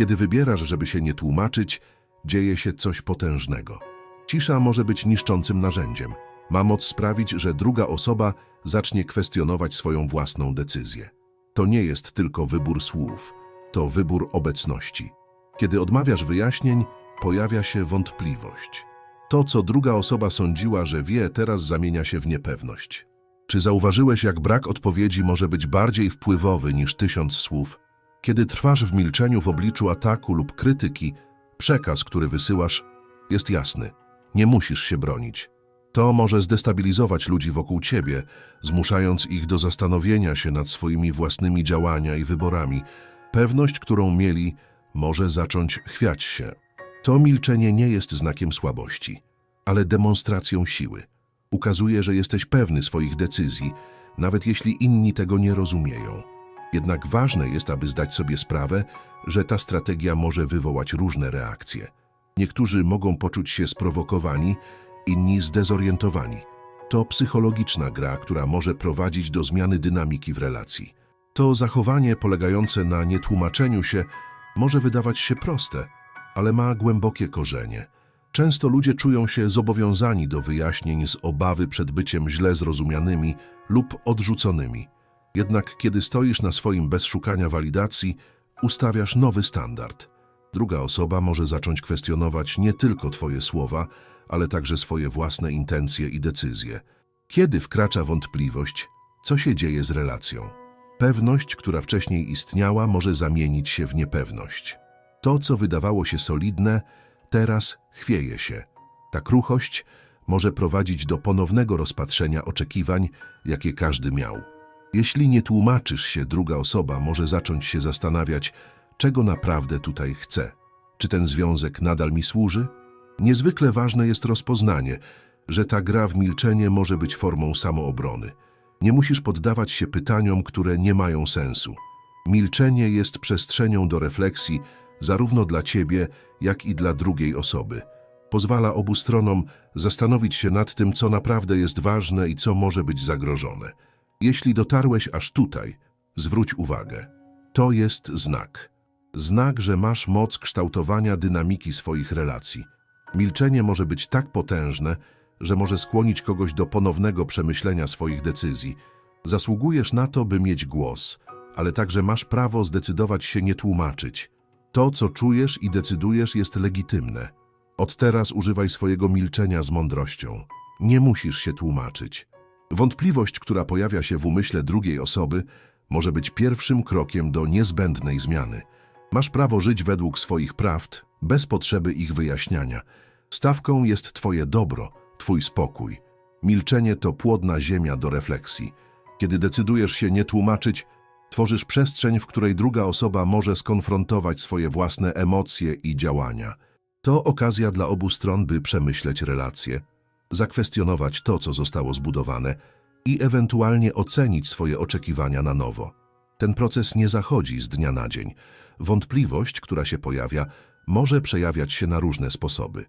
Kiedy wybierasz, żeby się nie tłumaczyć, dzieje się coś potężnego. Cisza może być niszczącym narzędziem. Ma moc sprawić, że druga osoba zacznie kwestionować swoją własną decyzję. To nie jest tylko wybór słów, to wybór obecności. Kiedy odmawiasz wyjaśnień, pojawia się wątpliwość. To, co druga osoba sądziła, że wie, teraz zamienia się w niepewność. Czy zauważyłeś, jak brak odpowiedzi może być bardziej wpływowy niż tysiąc słów? Kiedy trwasz w milczeniu w obliczu ataku lub krytyki, przekaz, który wysyłasz, jest jasny. Nie musisz się bronić. To może zdestabilizować ludzi wokół ciebie, zmuszając ich do zastanowienia się nad swoimi własnymi działania i wyborami. Pewność, którą mieli, może zacząć chwiać się. To milczenie nie jest znakiem słabości, ale demonstracją siły. Ukazuje, że jesteś pewny swoich decyzji, nawet jeśli inni tego nie rozumieją. Jednak ważne jest, aby zdać sobie sprawę, że ta strategia może wywołać różne reakcje. Niektórzy mogą poczuć się sprowokowani, inni zdezorientowani. To psychologiczna gra, która może prowadzić do zmiany dynamiki w relacji. To zachowanie polegające na nietłumaczeniu się może wydawać się proste, ale ma głębokie korzenie. Często ludzie czują się zobowiązani do wyjaśnień z obawy przed byciem źle zrozumianymi lub odrzuconymi. Jednak kiedy stoisz na swoim bez szukania walidacji, ustawiasz nowy standard. Druga osoba może zacząć kwestionować nie tylko Twoje słowa, ale także swoje własne intencje i decyzje. Kiedy wkracza wątpliwość, co się dzieje z relacją? Pewność, która wcześniej istniała, może zamienić się w niepewność. To, co wydawało się solidne, teraz chwieje się. Ta kruchość może prowadzić do ponownego rozpatrzenia oczekiwań, jakie każdy miał. Jeśli nie tłumaczysz się, druga osoba może zacząć się zastanawiać, czego naprawdę tutaj chce. Czy ten związek nadal mi służy? Niezwykle ważne jest rozpoznanie, że ta gra w milczenie może być formą samoobrony. Nie musisz poddawać się pytaniom, które nie mają sensu. Milczenie jest przestrzenią do refleksji zarówno dla ciebie, jak i dla drugiej osoby. Pozwala obu stronom zastanowić się nad tym, co naprawdę jest ważne i co może być zagrożone. Jeśli dotarłeś aż tutaj, zwróć uwagę. To jest znak. Znak, że masz moc kształtowania dynamiki swoich relacji. Milczenie może być tak potężne, że może skłonić kogoś do ponownego przemyślenia swoich decyzji. Zasługujesz na to, by mieć głos, ale także masz prawo zdecydować się nie tłumaczyć. To, co czujesz i decydujesz, jest legitymne. Od teraz używaj swojego milczenia z mądrością. Nie musisz się tłumaczyć. Wątpliwość, która pojawia się w umyśle drugiej osoby, może być pierwszym krokiem do niezbędnej zmiany. Masz prawo żyć według swoich prawd, bez potrzeby ich wyjaśniania. Stawką jest Twoje dobro, Twój spokój. Milczenie to płodna ziemia do refleksji. Kiedy decydujesz się nie tłumaczyć, tworzysz przestrzeń, w której druga osoba może skonfrontować swoje własne emocje i działania. To okazja dla obu stron, by przemyśleć relacje, zakwestionować to, co zostało zbudowane i ewentualnie ocenić swoje oczekiwania na nowo. Ten proces nie zachodzi z dnia na dzień. Wątpliwość, która się pojawia, może przejawiać się na różne sposoby.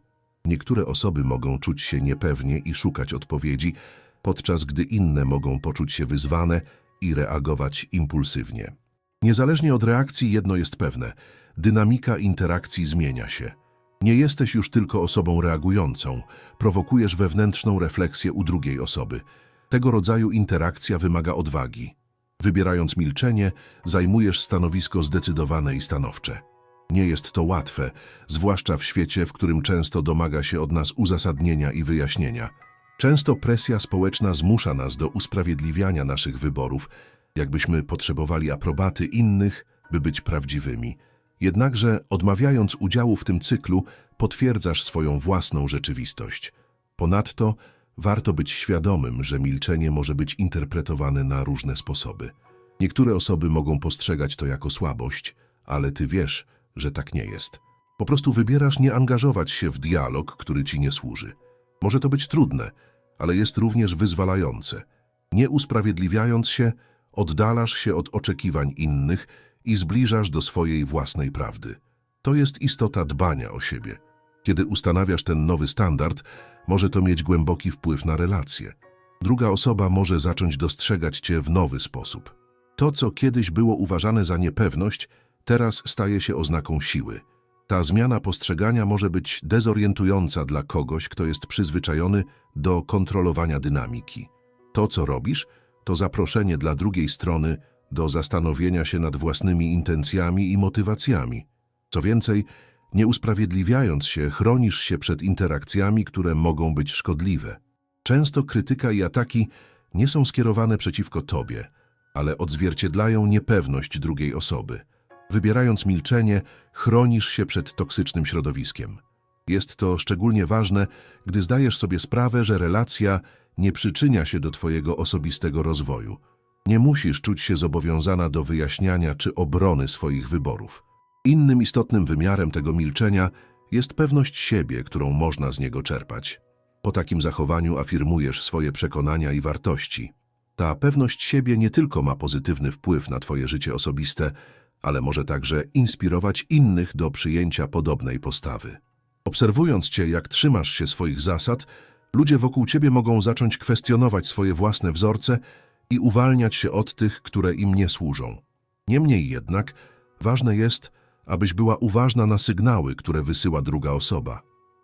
Niektóre osoby mogą czuć się niepewnie i szukać odpowiedzi, podczas gdy inne mogą poczuć się wyzwane i reagować impulsywnie. Niezależnie od reakcji jedno jest pewne: dynamika interakcji zmienia się. Nie jesteś już tylko osobą reagującą, prowokujesz wewnętrzną refleksję u drugiej osoby. Tego rodzaju interakcja wymaga odwagi. Wybierając milczenie, zajmujesz stanowisko zdecydowane i stanowcze. Nie jest to łatwe, zwłaszcza w świecie, w którym często domaga się od nas uzasadnienia i wyjaśnienia. Często presja społeczna zmusza nas do usprawiedliwiania naszych wyborów, jakbyśmy potrzebowali aprobaty innych, by być prawdziwymi. Jednakże, odmawiając udziału w tym cyklu, potwierdzasz swoją własną rzeczywistość. Ponadto, warto być świadomym, że milczenie może być interpretowane na różne sposoby. Niektóre osoby mogą postrzegać to jako słabość, ale ty wiesz, że tak nie jest. Po prostu wybierasz nie angażować się w dialog, który ci nie służy. Może to być trudne, ale jest również wyzwalające. Nie usprawiedliwiając się, oddalasz się od oczekiwań innych i zbliżasz do swojej własnej prawdy. To jest istota dbania o siebie. Kiedy ustanawiasz ten nowy standard, może to mieć głęboki wpływ na relacje. Druga osoba może zacząć dostrzegać cię w nowy sposób. To, co kiedyś było uważane za niepewność, teraz staje się oznaką siły. Ta zmiana postrzegania może być dezorientująca dla kogoś, kto jest przyzwyczajony do kontrolowania dynamiki. To, co robisz, to zaproszenie dla drugiej strony do zastanowienia się nad własnymi intencjami i motywacjami. Co więcej, nie usprawiedliwiając się, chronisz się przed interakcjami, które mogą być szkodliwe. Często krytyka i ataki nie są skierowane przeciwko tobie, ale odzwierciedlają niepewność drugiej osoby. Wybierając milczenie, chronisz się przed toksycznym środowiskiem. Jest to szczególnie ważne, gdy zdajesz sobie sprawę, że relacja nie przyczynia się do twojego osobistego rozwoju. Nie musisz czuć się zobowiązana do wyjaśniania czy obrony swoich wyborów. Innym istotnym wymiarem tego milczenia jest pewność siebie, którą można z niego czerpać. Po takim zachowaniu afirmujesz swoje przekonania i wartości. Ta pewność siebie nie tylko ma pozytywny wpływ na twoje życie osobiste, ale może także inspirować innych do przyjęcia podobnej postawy. Obserwując cię, jak trzymasz się swoich zasad, ludzie wokół ciebie mogą zacząć kwestionować swoje własne wzorce i uwalniać się od tych, które im nie służą. Niemniej jednak, ważne jest, abyś była uważna na sygnały, które wysyła druga osoba.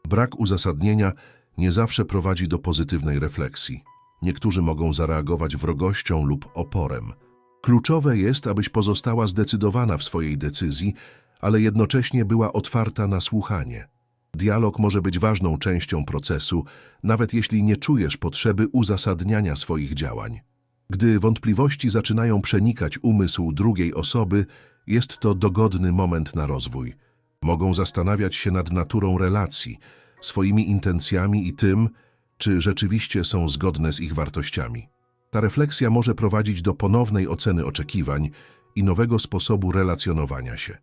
Brak uzasadnienia nie zawsze prowadzi do pozytywnej refleksji. Niektórzy mogą zareagować wrogością lub oporem. Kluczowe jest, abyś pozostała zdecydowana w swojej decyzji, ale jednocześnie była otwarta na słuchanie. Dialog może być ważną częścią procesu, nawet jeśli nie czujesz potrzeby uzasadniania swoich działań. Gdy wątpliwości zaczynają przenikać umysł drugiej osoby, jest to dogodny moment na rozwój. Mogą zastanawiać się nad naturą relacji, swoimi intencjami i tym, czy rzeczywiście są zgodne z ich wartościami. Ta refleksja może prowadzić do ponownej oceny oczekiwań i nowego sposobu relacjonowania się.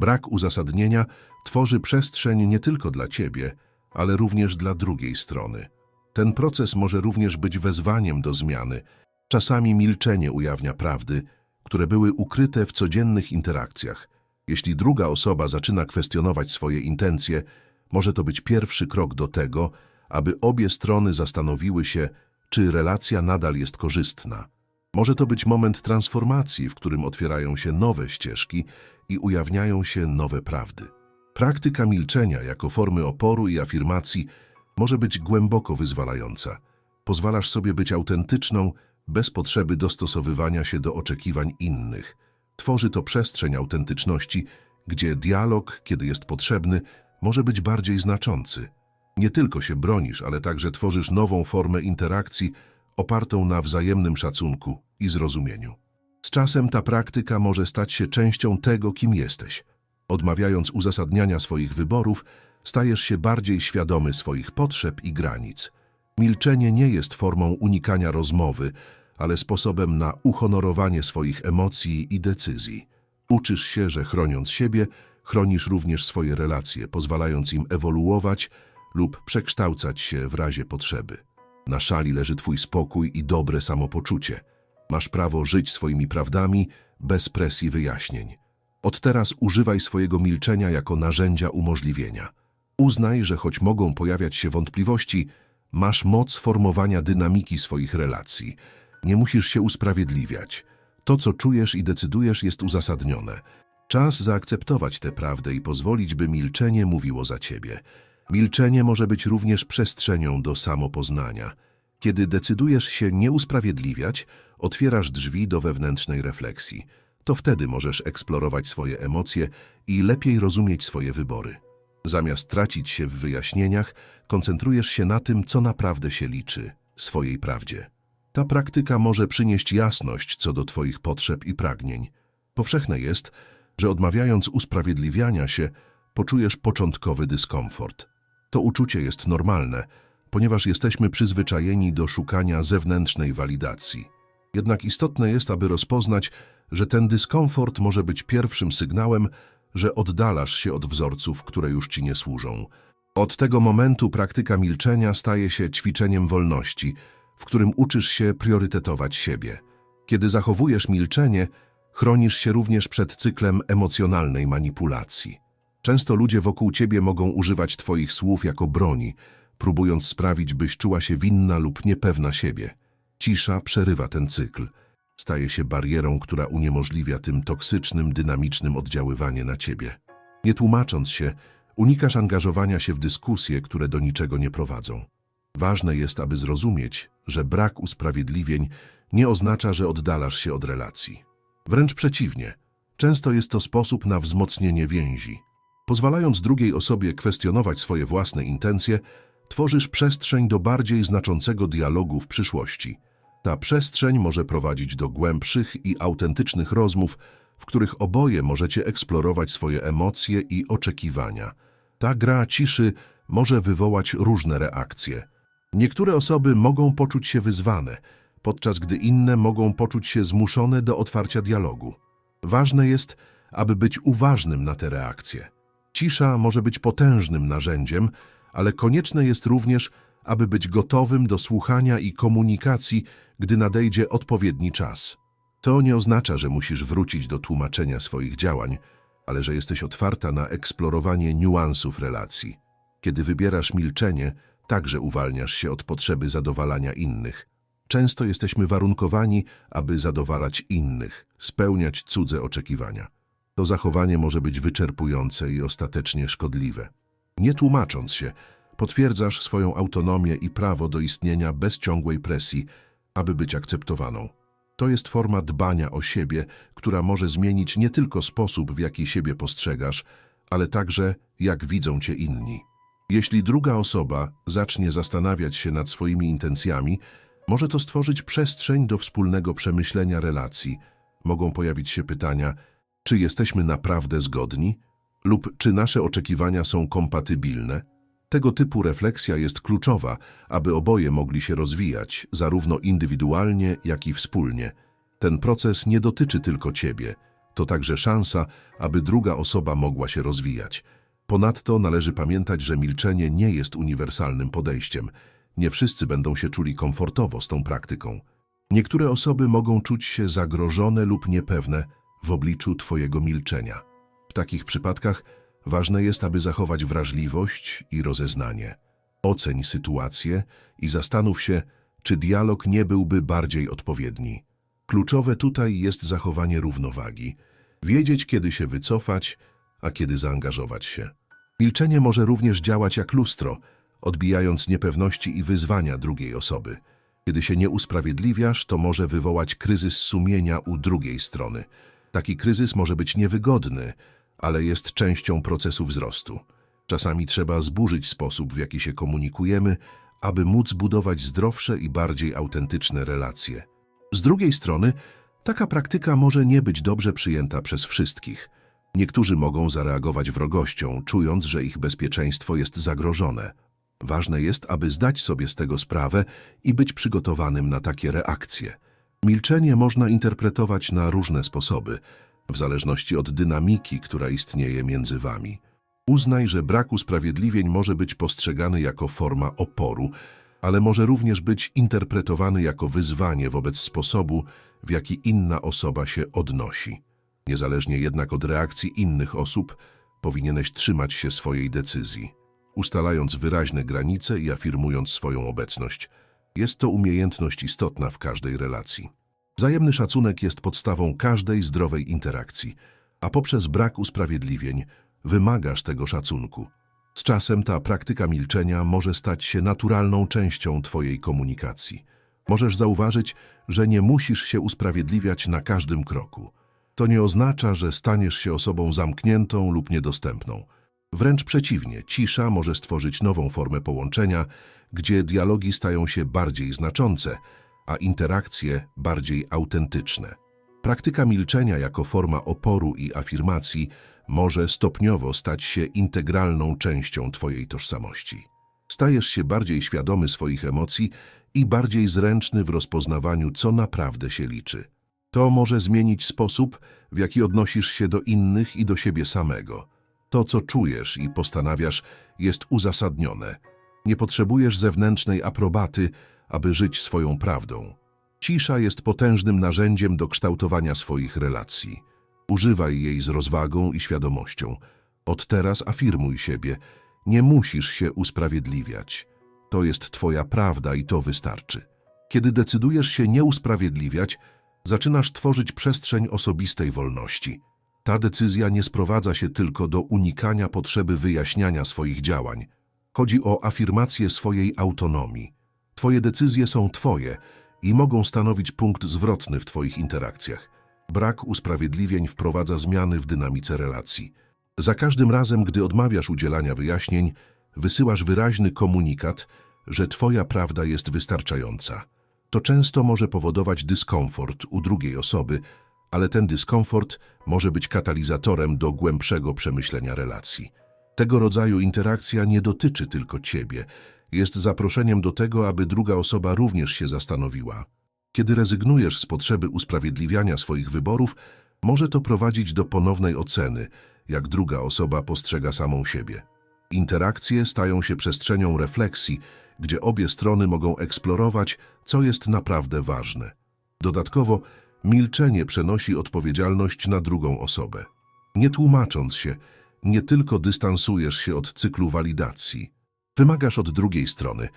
Brak uzasadnienia tworzy przestrzeń nie tylko dla ciebie, ale również dla drugiej strony. Ten proces może również być wezwaniem do zmiany. Czasami milczenie ujawnia prawdy, które były ukryte w codziennych interakcjach. Jeśli druga osoba zaczyna kwestionować swoje intencje, może to być pierwszy krok do tego, aby obie strony zastanowiły się, czy relacja nadal jest korzystna. Może to być moment transformacji, w którym otwierają się nowe ścieżki i ujawniają się nowe prawdy. Praktyka milczenia jako formy oporu i afirmacji może być głęboko wyzwalająca. Pozwalasz sobie być autentyczną, bez potrzeby dostosowywania się do oczekiwań innych. Tworzy to przestrzeń autentyczności, gdzie dialog, kiedy jest potrzebny, może być bardziej znaczący. Nie tylko się bronisz, ale także tworzysz nową formę interakcji opartą na wzajemnym szacunku i zrozumieniu. Z czasem ta praktyka może stać się częścią tego, kim jesteś. Odmawiając uzasadniania swoich wyborów, stajesz się bardziej świadomy swoich potrzeb i granic. Milczenie nie jest formą unikania rozmowy, ale sposobem na uhonorowanie swoich emocji i decyzji. Uczysz się, że chroniąc siebie, chronisz również swoje relacje, pozwalając im ewoluować lub przekształcać się w razie potrzeby. Na szali leży twój spokój i dobre samopoczucie. Masz prawo żyć swoimi prawdami bez presji wyjaśnień. Od teraz używaj swojego milczenia jako narzędzia umożliwienia. Uznaj, że choć mogą pojawiać się wątpliwości, masz moc formowania dynamiki swoich relacji. Nie musisz się usprawiedliwiać. To, co czujesz i decydujesz, jest uzasadnione. Czas zaakceptować tę prawdę i pozwolić, by milczenie mówiło za ciebie. Milczenie może być również przestrzenią do samopoznania. Kiedy decydujesz się nie usprawiedliwiać, otwierasz drzwi do wewnętrznej refleksji. To wtedy możesz eksplorować swoje emocje i lepiej rozumieć swoje wybory. Zamiast tracić się w wyjaśnieniach, koncentrujesz się na tym, co naprawdę się liczy, swojej prawdzie. Ta praktyka może przynieść jasność co do Twoich potrzeb i pragnień. Powszechne jest, że odmawiając usprawiedliwiania się, poczujesz początkowy dyskomfort. To uczucie jest normalne, ponieważ jesteśmy przyzwyczajeni do szukania zewnętrznej walidacji. Jednak istotne jest, aby rozpoznać, że ten dyskomfort może być pierwszym sygnałem, że oddalasz się od wzorców, które już ci nie służą. Od tego momentu praktyka milczenia staje się ćwiczeniem wolności, w którym uczysz się priorytetować siebie. Kiedy zachowujesz milczenie, chronisz się również przed cyklem emocjonalnej manipulacji. Często ludzie wokół ciebie mogą używać twoich słów jako broni, próbując sprawić, byś czuła się winna lub niepewna siebie. Cisza przerywa ten cykl. Staje się barierą, która uniemożliwia tym toksycznym, dynamicznym oddziaływanie na ciebie. Nie tłumacząc się, unikasz angażowania się w dyskusje, które do niczego nie prowadzą. Ważne jest, aby zrozumieć, że brak usprawiedliwień nie oznacza, że oddalasz się od relacji. Wręcz przeciwnie, często jest to sposób na wzmocnienie więzi. Pozwalając drugiej osobie kwestionować swoje własne intencje, tworzysz przestrzeń do bardziej znaczącego dialogu w przyszłości. Ta przestrzeń może prowadzić do głębszych i autentycznych rozmów, w których oboje możecie eksplorować swoje emocje i oczekiwania. Ta gra ciszy może wywołać różne reakcje. Niektóre osoby mogą poczuć się wyzwane, podczas gdy inne mogą poczuć się zmuszone do otwarcia dialogu. Ważne jest, aby być uważnym na te reakcje. Cisza może być potężnym narzędziem, ale konieczne jest również, aby być gotowym do słuchania i komunikacji, gdy nadejdzie odpowiedni czas. To nie oznacza, że musisz wrócić do tłumaczenia swoich działań, ale że jesteś otwarta na eksplorowanie niuansów relacji. Kiedy wybierasz milczenie, także uwalniasz się od potrzeby zadowalania innych. Często jesteśmy warunkowani, aby zadowalać innych, spełniać cudze oczekiwania. To zachowanie może być wyczerpujące i ostatecznie szkodliwe. Nie tłumacząc się, potwierdzasz swoją autonomię i prawo do istnienia bez ciągłej presji, aby być akceptowaną. To jest forma dbania o siebie, która może zmienić nie tylko sposób, w jaki siebie postrzegasz, ale także jak widzą cię inni. Jeśli druga osoba zacznie zastanawiać się nad swoimi intencjami, może to stworzyć przestrzeń do wspólnego przemyślenia relacji. Mogą pojawić się pytania, czy jesteśmy naprawdę zgodni lub czy nasze oczekiwania są kompatybilne. Tego typu refleksja jest kluczowa, aby oboje mogli się rozwijać, zarówno indywidualnie, jak i wspólnie. Ten proces nie dotyczy tylko ciebie, to także szansa, aby druga osoba mogła się rozwijać. Ponadto należy pamiętać, że milczenie nie jest uniwersalnym podejściem. Nie wszyscy będą się czuli komfortowo z tą praktyką. Niektóre osoby mogą czuć się zagrożone lub niepewne w obliczu Twojego milczenia. W takich przypadkach ważne jest, aby zachować wrażliwość i rozeznanie. Oceń sytuację i zastanów się, czy dialog nie byłby bardziej odpowiedni. Kluczowe tutaj jest zachowanie równowagi. Wiedzieć, kiedy się wycofać, a kiedy zaangażować się. Milczenie może również działać jak lustro, odbijając niepewności i wyzwania drugiej osoby. Kiedy się nie usprawiedliwiasz, to może wywołać kryzys sumienia u drugiej strony. Taki kryzys może być niewygodny, ale jest częścią procesu wzrostu. Czasami trzeba zburzyć sposób, w jaki się komunikujemy, aby móc budować zdrowsze i bardziej autentyczne relacje. Z drugiej strony, taka praktyka może nie być dobrze przyjęta przez wszystkich. Niektórzy mogą zareagować wrogością, czując, że ich bezpieczeństwo jest zagrożone. Ważne jest, aby zdać sobie z tego sprawę i być przygotowanym na takie reakcje. Milczenie można interpretować na różne sposoby, w zależności od dynamiki, która istnieje między wami. Uznaj, że brak usprawiedliwień może być postrzegany jako forma oporu, ale może również być interpretowany jako wyzwanie wobec sposobu, w jaki inna osoba się odnosi. Niezależnie jednak od reakcji innych osób, powinieneś trzymać się swojej decyzji, ustalając wyraźne granice i afirmując swoją obecność. Jest to umiejętność istotna w każdej relacji. Wzajemny szacunek jest podstawą każdej zdrowej interakcji, a poprzez brak usprawiedliwień wymagasz tego szacunku. Z czasem ta praktyka milczenia może stać się naturalną częścią Twojej komunikacji. Możesz zauważyć, że nie musisz się usprawiedliwiać na każdym kroku. To nie oznacza, że staniesz się osobą zamkniętą lub niedostępną. Wręcz przeciwnie, cisza może stworzyć nową formę połączenia, gdzie dialogi stają się bardziej znaczące, a interakcje bardziej autentyczne. Praktyka milczenia jako forma oporu i afirmacji może stopniowo stać się integralną częścią Twojej tożsamości. Stajesz się bardziej świadomy swoich emocji i bardziej zręczny w rozpoznawaniu, co naprawdę się liczy. To może zmienić sposób, w jaki odnosisz się do innych i do siebie samego. To, co czujesz i postanawiasz, jest uzasadnione. Nie potrzebujesz zewnętrznej aprobaty, aby żyć swoją prawdą. Cisza jest potężnym narzędziem do kształtowania swoich relacji. Używaj jej z rozwagą i świadomością. Od teraz afirmuj siebie. Nie musisz się usprawiedliwiać. To jest twoja prawda i to wystarczy. Kiedy decydujesz się nie usprawiedliwiać, Zaczynasz tworzyć przestrzeń osobistej wolności. Ta decyzja nie sprowadza się tylko do unikania potrzeby wyjaśniania swoich działań. Chodzi o afirmację swojej autonomii. Twoje decyzje są Twoje i mogą stanowić punkt zwrotny w Twoich interakcjach. Brak usprawiedliwień wprowadza zmiany w dynamice relacji. Za każdym razem, gdy odmawiasz udzielania wyjaśnień, wysyłasz wyraźny komunikat, że Twoja prawda jest wystarczająca. To często może powodować dyskomfort u drugiej osoby, ale ten dyskomfort może być katalizatorem do głębszego przemyślenia relacji. Tego rodzaju interakcja nie dotyczy tylko Ciebie, jest zaproszeniem do tego, aby druga osoba również się zastanowiła. Kiedy rezygnujesz z potrzeby usprawiedliwiania swoich wyborów, może to prowadzić do ponownej oceny, jak druga osoba postrzega samą siebie. Interakcje stają się przestrzenią refleksji, gdzie obie strony mogą eksplorować, co jest naprawdę ważne. Dodatkowo, milczenie przenosi odpowiedzialność na drugą osobę. Nie tłumacząc się, nie tylko dystansujesz się od cyklu walidacji. Wymagasz od drugiej strony,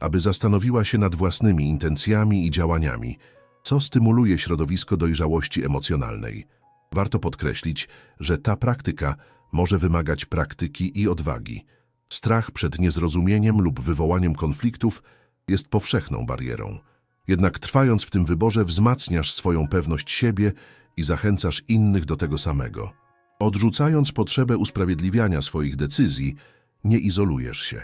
aby zastanowiła się nad własnymi intencjami i działaniami, co stymuluje środowisko dojrzałości emocjonalnej. Warto podkreślić, że ta praktyka może wymagać praktyki i odwagi. Strach przed niezrozumieniem lub wywołaniem konfliktów jest powszechną barierą. Jednak trwając w tym wyborze wzmacniasz swoją pewność siebie i zachęcasz innych do tego samego. Odrzucając potrzebę usprawiedliwiania swoich decyzji, nie izolujesz się.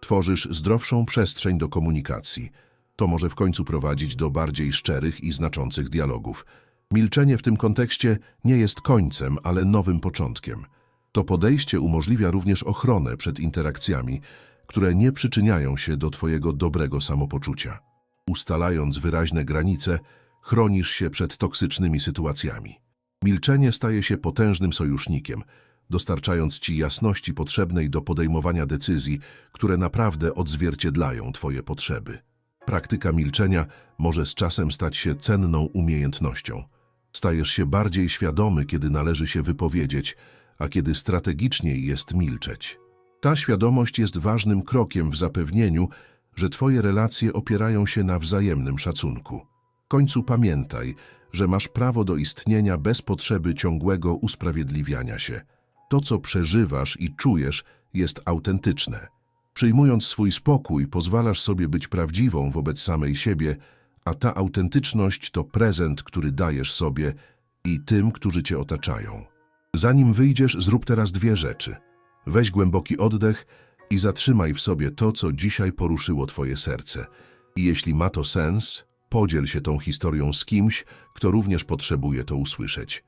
Tworzysz zdrowszą przestrzeń do komunikacji. To może w końcu prowadzić do bardziej szczerych i znaczących dialogów. Milczenie w tym kontekście nie jest końcem, ale nowym początkiem. To podejście umożliwia również ochronę przed interakcjami, które nie przyczyniają się do Twojego dobrego samopoczucia. Ustalając wyraźne granice, chronisz się przed toksycznymi sytuacjami. Milczenie staje się potężnym sojusznikiem, dostarczając Ci jasności potrzebnej do podejmowania decyzji, które naprawdę odzwierciedlają Twoje potrzeby. Praktyka milczenia może z czasem stać się cenną umiejętnością. Stajesz się bardziej świadomy, kiedy należy się wypowiedzieć, a kiedy strategiczniej jest milczeć. Ta świadomość jest ważnym krokiem w zapewnieniu, że Twoje relacje opierają się na wzajemnym szacunku. W końcu pamiętaj, że masz prawo do istnienia bez potrzeby ciągłego usprawiedliwiania się. To, co przeżywasz i czujesz, jest autentyczne. Przyjmując swój spokój, pozwalasz sobie być prawdziwą wobec samej siebie, a ta autentyczność to prezent, który dajesz sobie i tym, którzy cię otaczają. Zanim wyjdziesz, zrób teraz dwie rzeczy. Weź głęboki oddech i zatrzymaj w sobie to, co dzisiaj poruszyło twoje serce. I jeśli ma to sens, podziel się tą historią z kimś, kto również potrzebuje to usłyszeć.